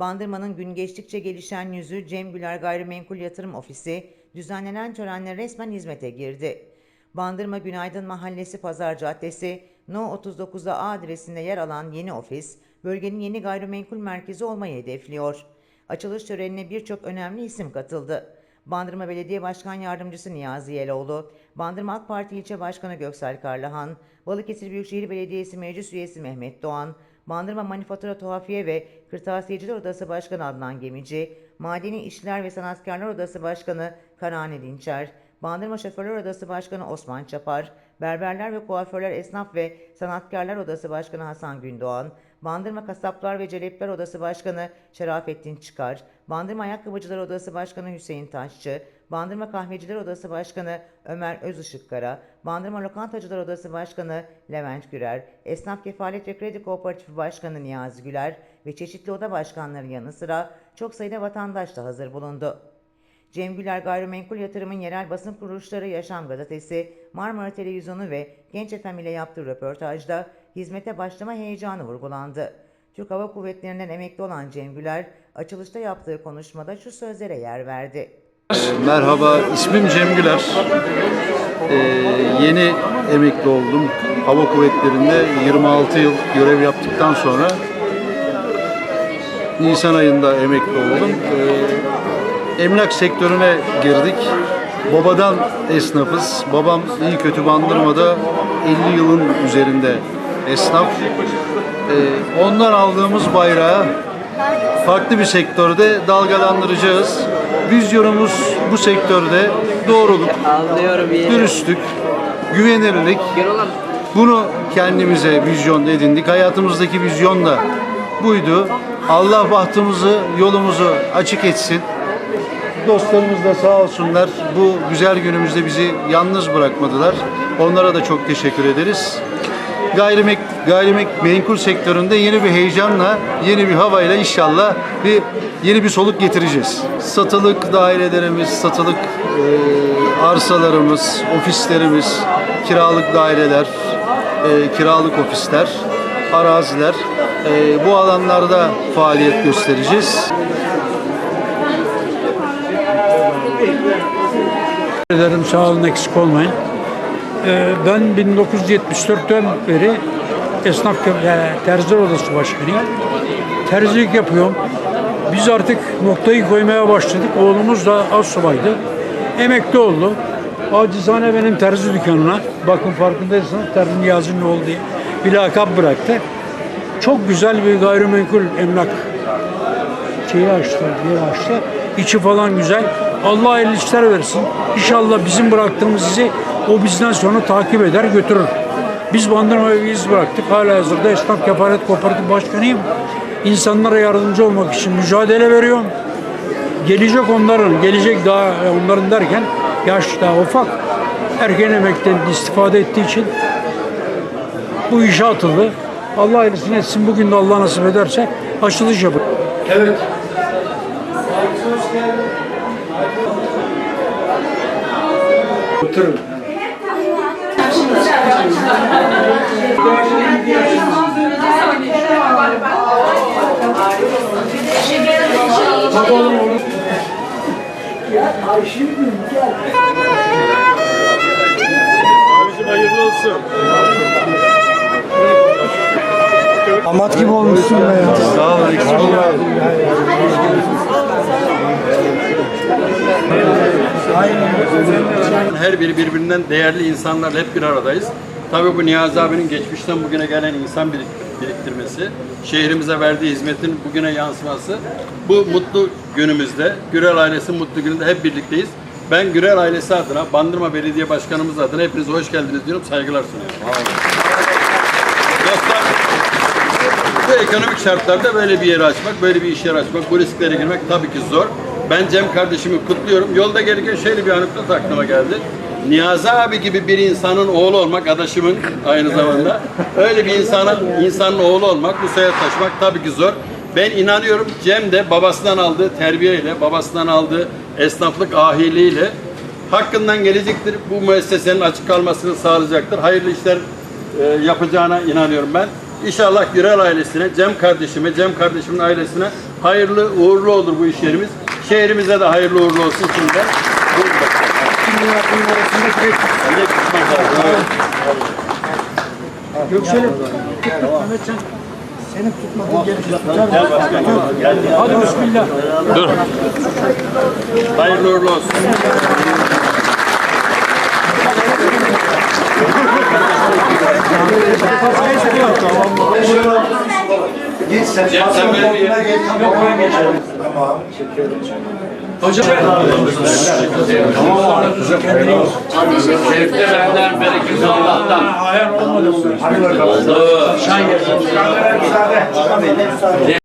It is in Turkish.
Bandırma'nın gün geçtikçe gelişen yüzü Cem Güler Gayrimenkul Yatırım Ofisi düzenlenen törenle resmen hizmete girdi. Bandırma Günaydın Mahallesi Pazar Caddesi No 39'a A adresinde yer alan yeni ofis, bölgenin yeni gayrimenkul merkezi olmayı hedefliyor. Açılış törenine birçok önemli isim katıldı. Bandırma Belediye Başkan Yardımcısı Niyazi Yeloğlu, Bandırma AK Parti İlçe Başkanı Göksel Karlahan, Balıkesir Büyükşehir Belediyesi Meclis Üyesi Mehmet Doğan, Bandırma Manifatura Tuhafiye ve Kırtasiyeciler Odası Başkanı Adnan Gemici, Madeni İşler ve Sanatkarlar Odası Başkanı Karane Dinçer, Bandırma Şoförler Odası Başkanı Osman Çapar, Berberler ve Kuaförler Esnaf ve Sanatkarlar Odası Başkanı Hasan Gündoğan, Bandırma Kasaplar ve Celepler Odası Başkanı Şerafettin Çıkar, Bandırma Ayakkabıcılar Odası Başkanı Hüseyin Taşçı, Bandırma Kahveciler Odası Başkanı Ömer Özışıkkara, Bandırma Lokantacılar Odası Başkanı Levent Gürer, Esnaf Kefalet ve Kredi Kooperatifi Başkanı Niyazi Güler ve çeşitli oda başkanları yanı sıra çok sayıda vatandaş da hazır bulundu. Cem Güler Gayrimenkul Yatırım'ın yerel basın kuruluşları Yaşam Gazetesi, Marmara Televizyonu ve Genç FM ile yaptığı röportajda hizmete başlama heyecanı vurgulandı. Türk Hava Kuvvetleri'nden emekli olan Cem Güler, açılışta yaptığı konuşmada şu sözlere yer verdi. Merhaba, ismim Cem Güler. Ee, yeni emekli oldum. Hava Kuvvetleri'nde 26 yıl görev yaptıktan sonra Nisan ayında emekli oldum. Ee, emlak sektörüne girdik. Babadan esnafız. Babam iyi kötü bandırmada 50 yılın üzerinde esnaf. Ee, ondan aldığımız bayrağı farklı bir sektörde dalgalandıracağız. Vizyonumuz bu sektörde doğruluk, dürüstlük, güvenirlik. Bunu kendimize vizyon edindik. Hayatımızdaki vizyon da buydu. Allah bahtımızı, yolumuzu açık etsin. Dostlarımız da sağ olsunlar. Bu güzel günümüzde bizi yalnız bırakmadılar. Onlara da çok teşekkür ederiz. Gayrimek, gayrimek menkul sektöründe yeni bir heyecanla, yeni bir havayla inşallah bir yeni bir soluk getireceğiz. Satılık dairelerimiz, satılık e, arsalarımız, ofislerimiz, kiralık daireler, e, kiralık ofisler, araziler e, bu alanlarda faaliyet göstereceğiz. ederim sağ olun eksik olmayın. Ee, ben 1974'ten beri esnaf terziler odası başkanıyım. Terzilik yapıyorum. Biz artık noktayı koymaya başladık. Oğlumuz da az subaydı. Emekli oldu. Acizane benim terzi dükkanına, bakın farkındaysanız terzi Niyazi'nin oğlu diye bir lakap bıraktı. Çok güzel bir gayrimenkul emlak şeyi açtı, yeri açtı. İçi falan güzel. Allah hayırlı işler versin. İnşallah bizim bıraktığımız izi o bizden sonra takip eder götürür. Biz Bandırma'ya bir iz bıraktık. Hala hazırda Esnaf Kefaret Kooperatif Başkanıyım. İnsanlara yardımcı olmak için mücadele veriyorum. Gelecek onların, gelecek daha onların derken yaş daha ufak. Erken emekten istifade ettiği için bu işe atıldı. Allah hayırlısını etsin. Bugün de Allah nasip ederse açılış yapın. Amat gibi olmuşsun be ya. Sağ olmayın. Her biri birbirinden değerli insanlarla hep bir aradayız. Tabii bu Niyazi abinin geçmişten bugüne gelen insan birik- biriktirmesi, şehrimize verdiği hizmetin bugüne yansıması. Bu mutlu günümüzde, Gürel ailesi mutlu gününde hep birlikteyiz. Ben Gürel ailesi adına, Bandırma Belediye Başkanımız adına hepinize hoş geldiniz diyorum, saygılar sunuyorum. Dostlar, bu ekonomik şartlarda böyle bir yeri açmak, böyle bir iş yeri açmak, bu risklere girmek tabii ki zor. Ben Cem kardeşimi kutluyorum. Yolda gelirken şöyle bir anekdot aklıma geldi. Niyazi abi gibi bir insanın oğlu olmak, adaşımın aynı zamanda. Öyle bir insanın, insanın oğlu olmak, bu soya taşımak tabii ki zor. Ben inanıyorum Cem de babasından aldığı terbiyeyle, babasından aldığı esnaflık ahiliyle hakkından gelecektir. Bu müessesenin açık kalmasını sağlayacaktır. Hayırlı işler e, yapacağına inanıyorum ben. İnşallah Gürel ailesine, Cem kardeşime, Cem kardeşimin ailesine Hayırlı uğurlu olur bu iş yerimiz. Şehrimize de hayırlı uğurlu olsun şimdiden. Buyurun bakalım. Bence kısmet lazım, evet. Göksel'im. Mehmet sen. Senin tutmadığın. Gel. Hadi bismillah. Hayırlı uğurlu olsun. Git sen. Cem sen böyle bir yere Tamam. Çekiyorum. Hocam. Şerifte benden, bereketi Allah'tan. Ayar olmadı. Hadi bakalım. Oldu. Müsaade.